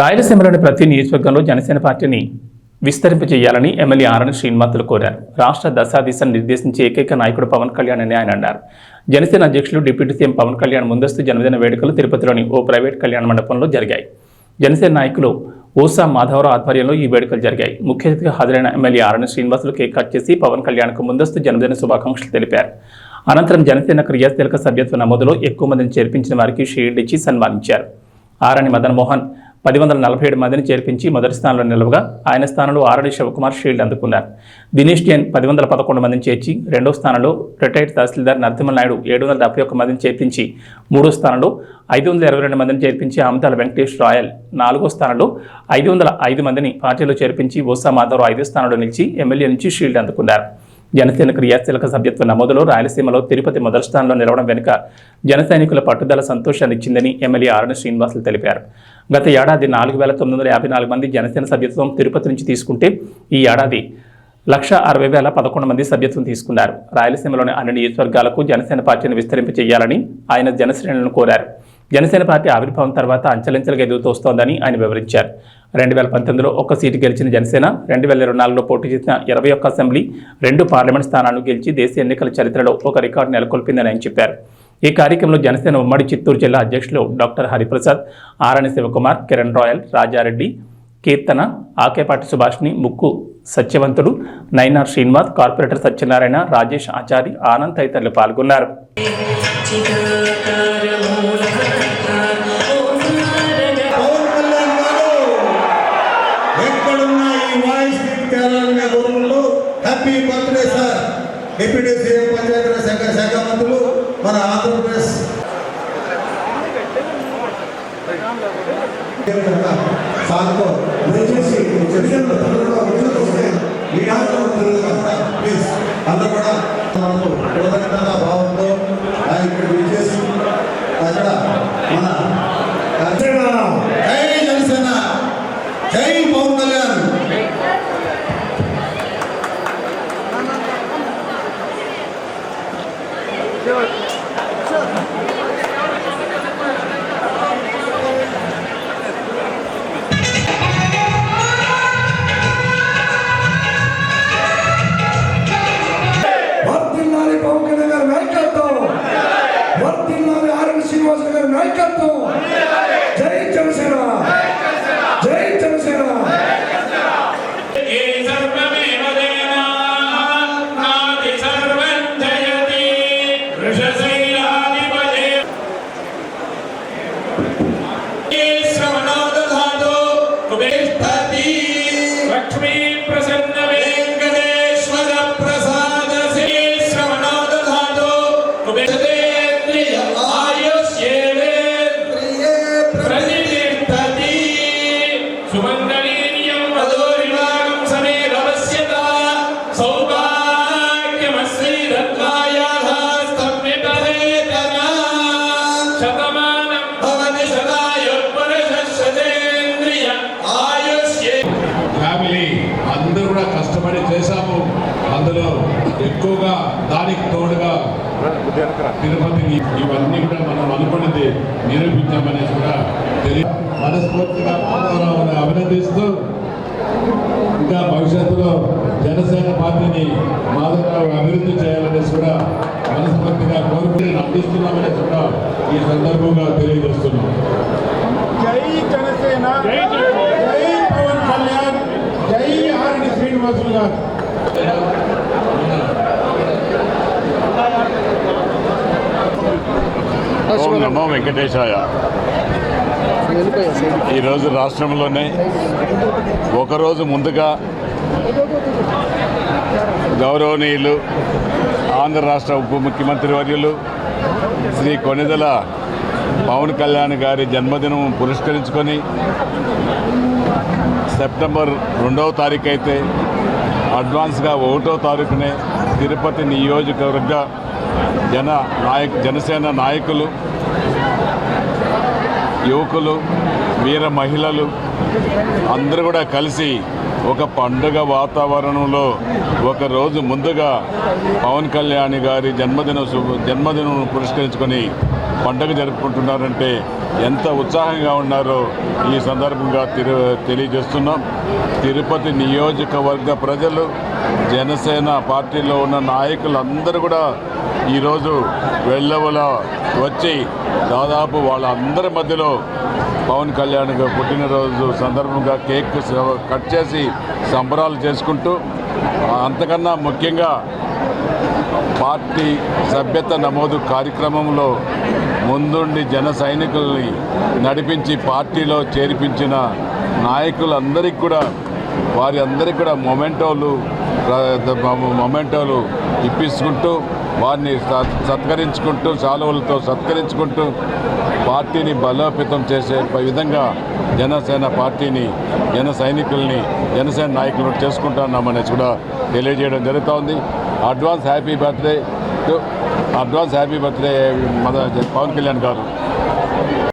రాయలసీమలోని ప్రతి నియోజకవర్గంలో జనసేన పార్టీని విస్తరింపజేయాలని ఎమ్మెల్యే ఆరణి శ్రీనివాసులు కోరారు. రాష్ట్ర దశాదిశను నిర్దేశించే ఏకైక నాయకుడు పవన్ కళ్యాణ్ అని ఆయన అన్నారు. జనసేన అధ్యక్షులు డిప్యూటీ సీఎం పవన్ కళ్యాణ్ ముందస్తు జన్మదిన వేడుకలు తిరుపతిలోని ఓ ప్రైవేట్ కళ్యాణ మండపంలో జరిగాయి. జనసేన నాయకులు ఓసా మాధవరావు ఆధ్వర్యంలో ఈ వేడుకలు జరిగాయి. ముఖ్య అతిథిగా హాజరైన MLA Arani Srinivasulu cake cut చేసి పవన్ కళ్యాణ్కు ముందస్తు జన్మదిన శుభాకాంక్షలు తెలిపారు. అనంతరం జనసేన క్రియాశీలక సభ్యత్వ నమోదులో ఎక్కువ మందిని చేర్పించిన వారికి షీల్డ్ ఇచ్చి సన్మానించారు. ఆరణి మదన్మోహన్ పది వందల నలభై ఏడు మందిని చేర్పించి మొదటి స్థానంలో నిలవగా ఆయన స్థానంలో ఆరడి శివకుమార్ షీల్డ్ అందుకున్నారు. దినేష్ జైన్ పది వందల పదకొండు మందిని చేర్చి రెండో స్థానంలో రిటైర్డ్ తహసీల్దార్ నరసింహ నాయుడు ఏడు వందల డెబ్బై ఒక్క మందిని చేర్పించి మూడో స్థానంలో ఐదు వందల ఇరవై రెండు మందిని చేర్పించి ఆమతాల వెంకటేష్ రాయల్ నాలుగో స్థానంలో ఐదు వందల ఐదు మందిని పార్టీలో చేర్పించి ఓసా మాధవరావు ఐదో స్థానంలో నిలిచి ఎమ్మెల్యే నుంచి షీల్డ్ అందుకున్నారు. జనసేన క్రియాశీలక సభ్యత్వ నమోదులో రాయలసీమలో తిరుపతి మొదటి స్థానంలో నిలవడం వెనుక జనసైనికుల పట్టుదల సంతోషాన్ని ఇచ్చిందని ఎమ్మెల్యే ఆరణి శ్రీనివాసులు తెలిపారు. గత ఏడాది నాలుగు వేల తొమ్మిది వందల యాభై నాలుగు మంది జనసేన సభ్యత్వం తిరుపతి నుంచి తీసుకుంటే ఈ ఏడాది లక్ష అరవై వేల పదకొండు మంది సభ్యత్వం తీసుకున్నారు. రాయలసీమలోని అన్ని నియోజకవర్గాలకు జనసేన పార్టీని విస్తరింపచేయాలని ఆయన జనశ్రేణులను కోరారు. జనసేన పార్టీ ఆవిర్భావం తర్వాత అంచెలంచెలుగా ఎదుగుతోస్తోందని ఆయన వివరించారు. రెండు వేల పంతొమ్మిదిలో ఒక్క సీటు గెలిచిన జనసేన రెండు వేల ఇరవై నాలుగులో పోటీ చేసిన ఇరవై ఒక్క అసెంబ్లీ రెండు పార్లమెంట్ స్థానాలను గెలిచి దేశీయ ఎన్నికల చరిత్రలో ఒక రికార్డు నెలకొల్పిందని ఆయన చెప్పారు. ఈ కార్యక్రమంలో జనసేన ఉమ్మడి చిత్తూరు జిల్లా అధ్యక్షులు డాక్టర్ హరిప్రసాద్ ఆరణి శివకుమార్ కిరణ్ రాయల్ రాజారెడ్డి కీర్తన ఆకేపాటి సుభాష్ని ముక్కు సత్యవంతుడు నైనార్ శ్రీనివాస్ కార్పొరేటర్ సత్యనారాయణ రాజేష్ ఆచారి ఆనంద్ తదితరులు పాల్గొన్నారు. Happy birthday sir deputy CM Panchayati Raj శాఖ శాఖ మంత్రులు మన ఆంధ్రప్రదేశ్. సార్తో దయచేసి చెప్పింది తొందరగా ముందుకు వస్తే మీ ప్లీజ్ అందరూ కూడా మనకు కృతజ్ఞత భావంతో ఇక్కడ విచ్చేసి అక్కడ మన జై జనసేన. జై పవన్ కళ్యాణ్. তবে ఫ్యామిలీ అందరూ కూడా కష్టపడి చేశాము. అందులో ఎక్కువగా దానికి తోడుగా తిరుపతికి ఇవన్నీ కూడా మనం అనుకున్నది నిరూపించామనేసి కూడా తెలియ మనస్ఫూర్తిగా మాధవరావుని అభినందిస్తూ ఇంకా భవిష్యత్తులో జనసేన పార్టీని మాధవరావు అభివృద్ధి చేయాలనేసి కూడా మనస్ఫూర్తిగా కోరుకుని అందిస్తున్నామనేసి కూడా ఈ సందర్భంగా తెలియజేస్తున్నాం. జై జనసేన. జై పవన్ కళ్యాణ్. శ్రీనివాసులు గారు. ఓం నమో వెంకటేశాయ. ఈరోజు రాష్ట్రంలోనే ఒకరోజు ముందుగా గౌరవనీయులు ఆంధ్ర రాష్ట్ర ఉప ముఖ్యమంత్రి వర్యులు శ్రీ కొనిదల పవన్ కళ్యాణ్ గారి జన్మదినం పురస్కరించుకొని సెప్టెంబర్ రెండవ తారీఖు అయితే అడ్వాన్స్గా ఒకటో తారీఖునే తిరుపతి నియోజకవర్గ జన నాయక జనసేన నాయకులు యువకులు వీర మహిళలు అందరూ కూడా కలిసి ఒక పండుగ వాతావరణంలో ఒక రోజు ముందుగా పవన్ కళ్యాణ్ గారి జన్మదిన జన్మదినం పురస్కరించుకొని పండుగ జరుపుకుంటున్నారంటే ఎంత ఉత్సాహంగా ఉన్నారో ఈ సందర్భంగా తిరు తెలియజేస్తున్నాం. తిరుపతి నియోజకవర్గ ప్రజలు జనసేన పార్టీలో ఉన్న నాయకులందరూ కూడా ఈరోజు వెళ్ళవల వచ్చి దాదాపు వాళ్ళందరి మధ్యలో పవన్ కళ్యాణ్ పుట్టినరోజు సందర్భంగా కేక్ కట్ చేసి సంబరాలు చేసుకుంటూ అంతకన్నా ముఖ్యంగా పార్టీ సభ్యత నమోదు కార్యక్రమంలో ముందుండి జన సైనికుల్ని నడిపించి పార్టీలో చేర్పించిన నాయకులందరికీ కూడా వారి అందరికీ కూడా మొమెంటోలు ప్ర- మొమెంటోలు ఇప్పించుకుంటూ వారిని సత్- సత్కరించుకుంటూ సాలువలతో సత్కరించుకుంటూ పార్టీని బలోపేతం చేసే విధంగా జనసేన పార్టీని జన సైనికుల్ని జనసేన నాయకులను చేసుకుంటున్నామనేసి కూడా తెలియజేయడం జరుగుతోంది. Advance happy birthday. Advance happy birthday మన పవన్ కళ్యాణ్ గారు.